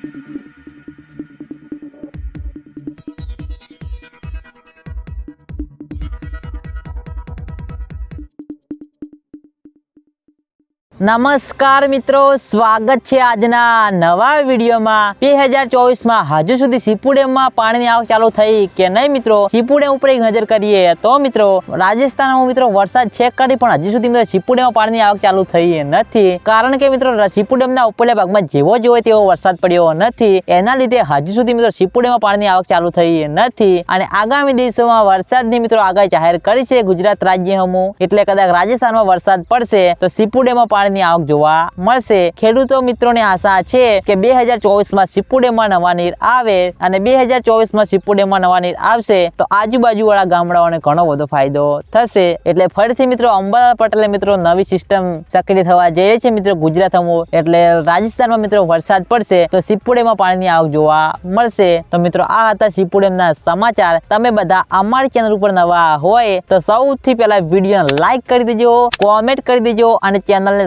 Thank you. નમસ્કાર મિત્રો, સ્વાગત છે આજના નવા વિડીયોમાં. બે હજાર ચોવીસમાં હજુ સુધી સીપુડેમમાં પાણીની આવક ચાલુ થઈ કે નહીં મિત્રો? સીપુડેમ ઉપર એક નજર કરીએ તો મિત્રો રાજસ્થાનમાં મિત્રો વરસાદ ચેક કરી પણ હજુ સુધી મિત્રો પાણીની આવક ચાલુ થઈ નથી. કારણ કે મિત્રો સીપુડેમના ઉપરલા ભાગમાં જેવો જ હોય તેવો વરસાદ પડ્યો નથી. એના લીધે હજુ સુધી મિત્રો સીપુડેમાં પાણીની આવક ચાલુ થઈ નથી. અને આગામી દિવસોમાં વરસાદની મિત્રો આગાહી જાહેર કરી છે ગુજરાત રાજ્ય હમુ. એટલે કદાચ રાજસ્થાનમાં વરસાદ પડશે, તો સીપુ ડેમમાં પાણીની આવક જોવા મળશે. ખેડૂતો મિત્રોને આશા છે કે બે હજાર ચોવીસમાં સીપુ ડેમમાં નવા નીર આવે અને બે હજાર ચોવીસમાં સીપુ ડેમમાં નવા નીર આવશે તો આજુબાજુવાળા ગામડાઓને ઘણો બધો ફાયદો થશે. એટલે ફરીથી મિત્રો અંબાલાલ પટેલે મિત્રો નવી સિસ્ટમ સક્રિય થવા જઈ રહી છે મિત્રો ગુજરાતમાં. એટલે રાજસ્થાનમાં મિત્રો વરસાદ પડશે તો સિપુડેમાં પાણીની આવક જોવા મળશે. તો મિત્રો આ હતા સિપુડેમના સમાચાર. તમે બધા અમારી ચેનલ ઉપર નવા હોય તો સૌથી પહેલા વીડિયો લાઈક કરી દેજો, કોમેન્ટ કરી દેજો અને ચેનલને